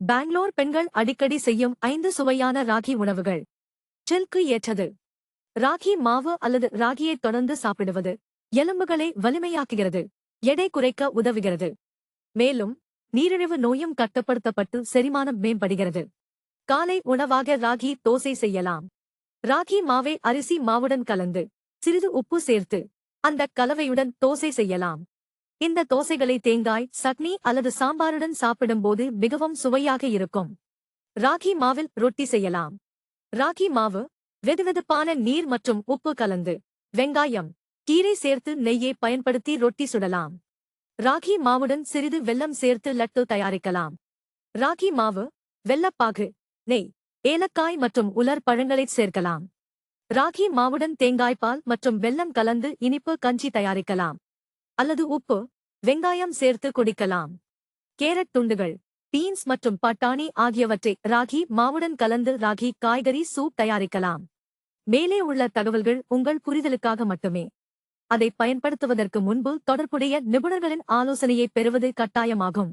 பெங்களூர் பெண்கள் அடிக்கடி செய்யும் ஐந்து சுவையான ராகி உணவுகள். சில்க்கு ஏற்றது. ராகி மாவு அல்லது ராகியை தொடர்ந்து சாப்பிடுவது எலும்புகளை வலிமையாக்குகிறது எடை குறைக்க உதவுகிறது. மேலும் நீரிழிவு நோயும் கட்டுப்படுத்தப்பட்டு செரிமானம் மேம்படுகிறது. காலை உணவாக ராகி தோசை செய்யலாம். ராகி மாவை அரிசி மாவுடன் கலந்து சிறிது உப்பு சேர்த்து அந்த கலவையுடன் தோசை செய்யலாம். இந்த தோசைகளை தேங்காய் சட்னி அல்லது சாம்பாருடன் சாப்பிடும்போது மிகவும் சுவையாக இருக்கும். ராகி மாவில் ரொட்டி செய்யலாம். ராகி மாவு வெதுவெதுப்பான நீர் மற்றும் உப்பு கலந்து வெங்காயம் கீரை சேர்த்து நெய்யை பயன்படுத்தி ரொட்டி சுடலாம். ராகி மாவுடன் சிறிது வெல்லம் சேர்த்து லட்டு தயாரிக்கலாம். ராகி மாவு வெல்லப்பாகு நெய் ஏலக்காய் மற்றும் உலர் பழங்களை சேர்க்கலாம். ராகி மாவுடன் தேங்காய்பால் மற்றும் வெல்லம் கலந்து இனிப்பு கஞ்சி தயாரிக்கலாம். அல்லது உப்பு வெங்காயம் சேர்த்து குடிக்கலாம். கேரட் துண்டுகள் பீன்ஸ் மற்றும் பட்டாணி ஆகியவற்றை ராகி மாவுடன் கலந்து ராகி காய்கறி சூப் தயாரிக்கலாம். மேலே உள்ள தகவல்கள் உங்கள் புரிதலுக்காக மட்டுமே. அதை பயன்படுத்துவதற்கு முன்பு தொடர்புடைய நிபுணர்களின் ஆலோசனையை பெறுவது கட்டாயமாகும்.